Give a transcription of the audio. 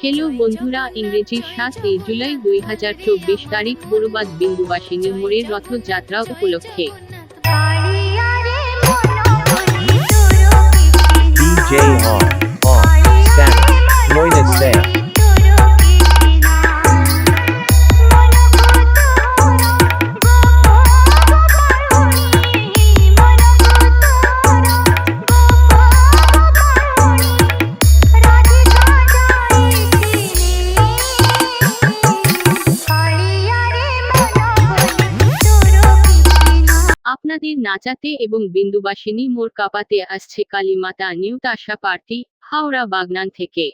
Hello বন্ধুরা ইংরেজি সাত জুলাই দুই হাজার চব্বিশ তারিখ বড়বাদ বিন্দুবাসিনী মোড়ের রথযাত্রা উপলক্ষে। আপনাদের নাচাতে এবং বিন্দুবাসিনী মোর কাপাতে আসছে কালীমাতা নিউত পার্টি হাওড়া বাগনান থেকে।